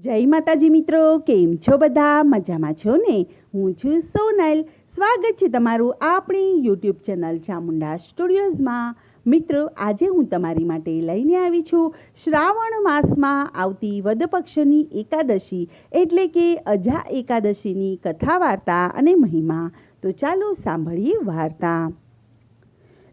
જય માતાજી મિત્રો, કેમ છો બધા? મજામાં છો ને? હું છું સોનલ. સ્વાગત છે તમારું આપણી યુટ્યુબ ચેનલ ચામુંડા સ્ટુડિયોઝમાં. મિત્રો, આજે હું તમારી માટે લઈને આવી છું શ્રાવણ માસમાં આવતી વદપક્ષની એકાદશી, એટલે કે અજા એકાદશીની કથા વાર્તા અને મહિમા. તો ચાલો સાંભળીએ વાર્તા.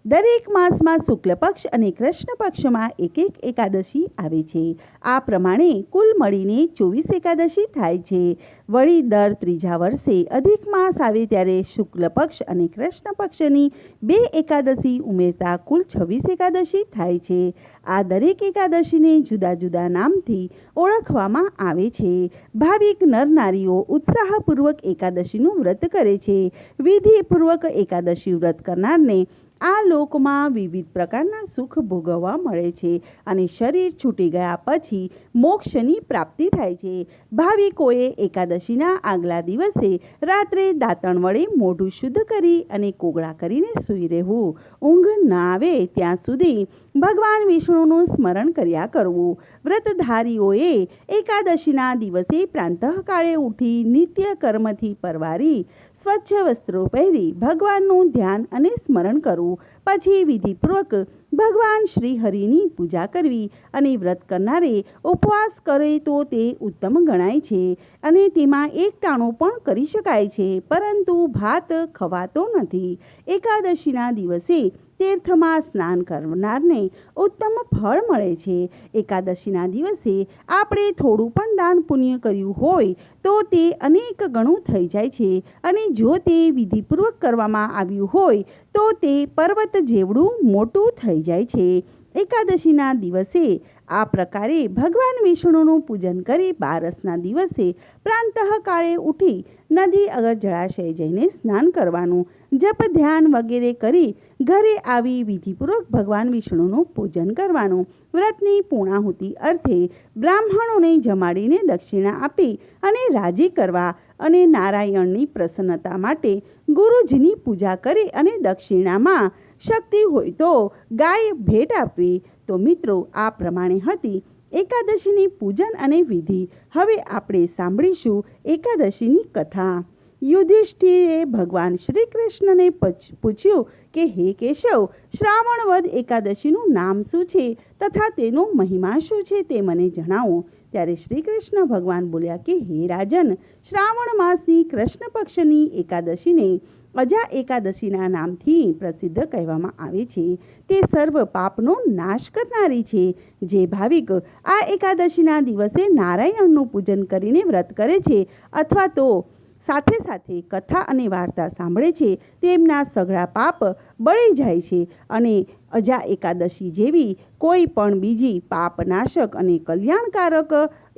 દરેક માસમાં શુક્લ પક્ષ અને કૃષ્ણ પક્ષમાં એક એક એકાદશી આવે છે. આ પ્રમાણે કુલ મળીને ચોવીસ એકાદશી થાય છે. વળી દર ત્રીજા વર્ષે અધિક માસ આવે ત્યારે શુક્લ પક્ષ અને કૃષ્ણ પક્ષની બે એકાદશી ઉમેરતા કુલ છવ્વીસ એકાદશી થાય છે. આ દરેક એકાદશીને જુદા જુદા નામથી ઓળખવામાં આવે છે. ભાવિક નરનારીઓ ઉત્સાહપૂર્વક એકાદશીનું વ્રત કરે છે. વિધિપૂર્વક એકાદશી વ્રત કરનારને આ લોકમાં વિવિધ પ્રકારના સુખ ભોગવવા મળે છે અને શરીર છૂટી ગયા પછી મોક્ષની પ્રાપ્તિ થાય છે. ભાવિકોએ એકાદશીના આગલા દિવસે રાત્રે દાંતણ વડે મોઢું શુદ્ધ કરી અને કોગળા કરીને સૂઈ રહેવું. ઊંઘ ના આવે ત્યાં સુધી ભગવાન વિષ્ણુનું સ્મરણ કર્યા કરવું. વ્રતધારીઓએ એકાદશીના દિવસે પ્રાંતઃકાળે ઉઠી નિત્ય કર્મથી પરવારી, સ્વચ્છ વસ્ત્રો પહેરી ભગવાનનું ધ્યાન અને સ્મરણ કરવું. પછી વિધિપૂર્વક ભગવાન શ્રી હરિની પૂજા કરવી અને વ્રત કરનારે ઉપવાસ કરે તો તે ઉત્તમ ગણાય છે અને તેમાં એક પણ કરી શકાય છે, પરંતુ ભાત ખવાતો નથી. એકાદશીના દિવસે તીર્થમાં સ્નાન કરનારને ઉત્તમ ફળ મળે છે. એકાદશીના દિવસે આપણે થોડું પણ દાન પુણ્ય કર્યું હોય તો તે અનેક ગણું થઈ જાય છે અને જો તે વિધિપૂર્વક કરવામાં આવ્યું હોય તો તે પર્વત જેવડું મોટું થઈ જાય છે. એકાદશીના દિવસે આ પ્રકારે ભગવાન વિષ્ણુનું પૂજન કરી બારસના દિવસે પ્રાંતઃકાળે ઉઠી નદી અગર જળાશય જઈને સ્નાન કરવાનું, જપ, ધ્યાન વગેરે કરી ઘરે આવી વિધિપૂર્વક ભગવાન વિષ્ણુનું પૂજન કરવાનું, વ્રતની પૂર્ણાહુતિ અર્થે બ્રાહ્મણોને જમાડીને દક્ષિણા આપી અને રાજી કરવા અને નારાયણની પ્રસન્નતા માટે ગુરુજીની પૂજા કરી અને દક્ષિણામાં શક્તિ હોય તો ગાય ભેટ આપવી. તો મિત્રો, આ પ્રમાણે હતી એકાદશીની પૂજન અને વિધિ. હવે આપણે સાંભળીશું એકાદશીની કથા. યુધિષ્ઠિરે ભગવાન શ્રી કૃષ્ણને પૂછ્યું કે, હે કેશવ, શ્રાવણ વદ એકાદશીનું નામ શું છે? તથા તેનો મહિમા શું છે તે મને જણાવો. ત્યારે શ્રી કૃષ્ણ ભગવાન બોલ્યા કે, હે રાજન, શ્રાવણ માસની કૃષ્ણ પક્ષની એકાદશીને અજા એકાદશીના નામથી પ્રસિદ્ધ કહેવામાં આવે છે. તે સર્વ પાપનો નાશ કરનારી છે. જે ભાવિક આ એકાદશીના દિવસે નારાયણનું પૂજન કરીને વ્રત કરે છે અથવા તો સાથે સાથે કથા અને વાર્તા સાંભળે છે, તેમના સઘળા પાપ બળી જાય છે અને અજા એકાદશી જેવી કોઈ પણ બીજી પાપનાશક અને કલ્યાણકારક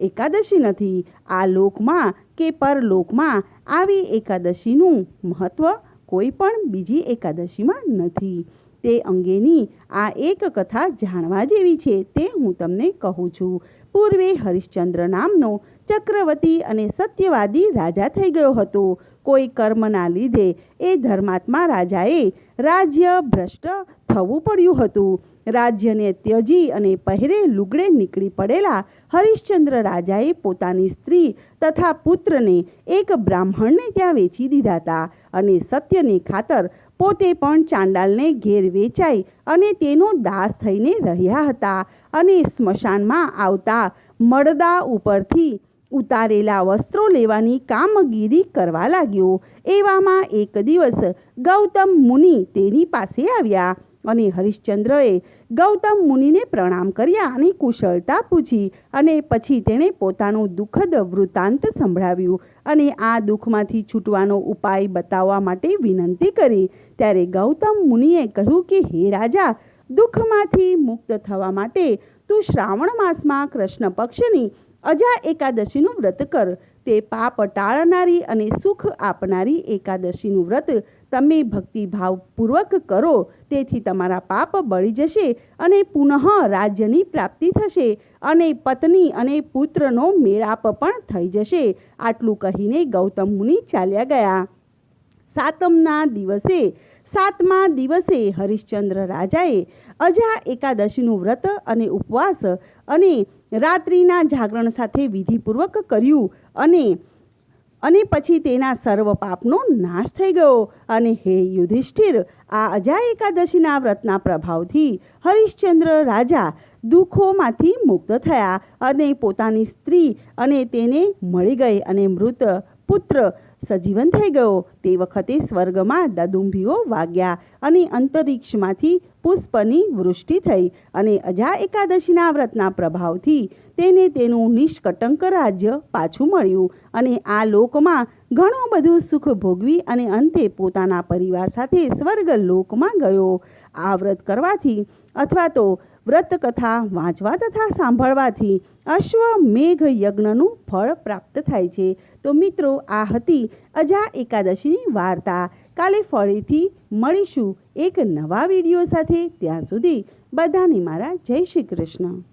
એકાદશી નથી. આ લોકમાં કે પરલોકમાં આવી એકાદશીનું મહત્ત્વ કોઈ પણ બીજી એકાદશીમાં નથી. તે અંગેની આ એક કથા જાણવા જેવી છે તે હું તમને કહું છું. પૂર્વે હરિશ્ચંદ્ર નામનો ચક્રવર્તી અને સત્યવાદી રાજા થઈ ગયો હતો. કોઈ કર્મના લીધે એ ધર્માત્મા રાજાએ રાજ્ય ભ્રષ્ટ થવું પડ્યું હતું. રાજ્યને ત્યજી અને પહેરે લુગડે નીકળી પડેલા હરિશ્ચંદ્ર રાજાએ પોતાની સ્ત્રી તથા પુત્રને એક બ્રાહ્મણને ત્યાં વેચી દીધા હતા અને સત્યની ખાતર પોતે પણ ચાંડાલને ઘેર વેચાઈ અને તેનો દાસ થઈને રહ્યા હતા અને સ્મશાનમાં આવતા મળદા ઉપરથી ઉતારેલા વસ્ત્રો લેવાની કામગીરી કરવા લાગ્યો. એવામાં એક દિવસ ગૌતમ મુનિ તેની પાસે આવ્યા અને હરિશ્ચંદ્રએ ગૌતમ મુનિને પ્રણામ કર્યા અને કુશળતા પૂછી અને પછી તેણે પોતાનું દુઃખદ વૃત્તાંત સંભળાવ્યું અને આ દુઃખમાંથી છૂટવાનો ઉપાય બતાવવા માટે વિનંતી કરી. ત્યારે ગૌતમ મુનિએ કહ્યું કે, હે રાજા, દુઃખમાંથી મુક્ત થવા માટે તું શ્રાવણ માસમાં કૃષ્ણ પક્ષની અજા એકાદશીનું વ્રત કર. તે પાપ ટાળનારી અને સુખ આપનારી એકાદશીનું વ્રત તમે ભક્તિભાવપૂર્વક કરો. તેથી તમારા પાપ બળી જશે અને પુનઃ રાજ્યની પ્રાપ્તિ થશે અને પત્ની અને પુત્રનો મેળાપ પણ થઈ જશે. આટલું કહીને ગૌતમ મુનિ ચાલ્યા ગયા. સાતમના દિવસે સાતમા દિવસે હરિશ્ચંદ્ર રાજાએ અજા એકાદશીનું વ્રત અને ઉપવાસ અને રાત્રિના જાગરણ સાથે વિધિપૂર્વક કર્યું અને અને પછી તેના સર્વ પાપનો નાશ થઈ ગયો. અને હે યુધિષ્ઠિર, આ અજા એકાદશીના વ્રતના પ્રભાવથી હરિશ્ચંદ્ર રાજા દુઃખોમાંથી મુક્ત થયા અને પોતાની સ્ત્રી અને તેને મળી ગઈ અને મૃત પુત્ર સજીવન થઈ ગયો. તે વખતે સ્વર્ગમાં દદુંભીઓ વાગ્યા અને અંતરિક્ષમાંથી પુષ્પની વૃષ્ટિ થઈ અને અજા એકાદશીના વ્રતના પ્રભાવથી તેને તેનું નિષ્કટંક રાજ્ય પાછું મળ્યું અને આ લોકમાં ઘણું બધું સુખ ભોગવી અને અંતે પોતાના પરિવાર સાથે સ્વર્ગ લોકમાં ગયો. આ વ્રત કરવાથી અથવા તો વ્રત કથા વાંચવા તથા સાંભળવાથી અશ્વમેઘ યજ્ઞનું ફળ પ્રાપ્ત થાય છે. તો મિત્રો, આ હતી અજા એકાદશીની વાર્તા. કાલે ફરીથી મળીશું એક નવા વીડિયો સાથે. ત્યાં સુધી બધાને મારા જય શ્રી કૃષ્ણ.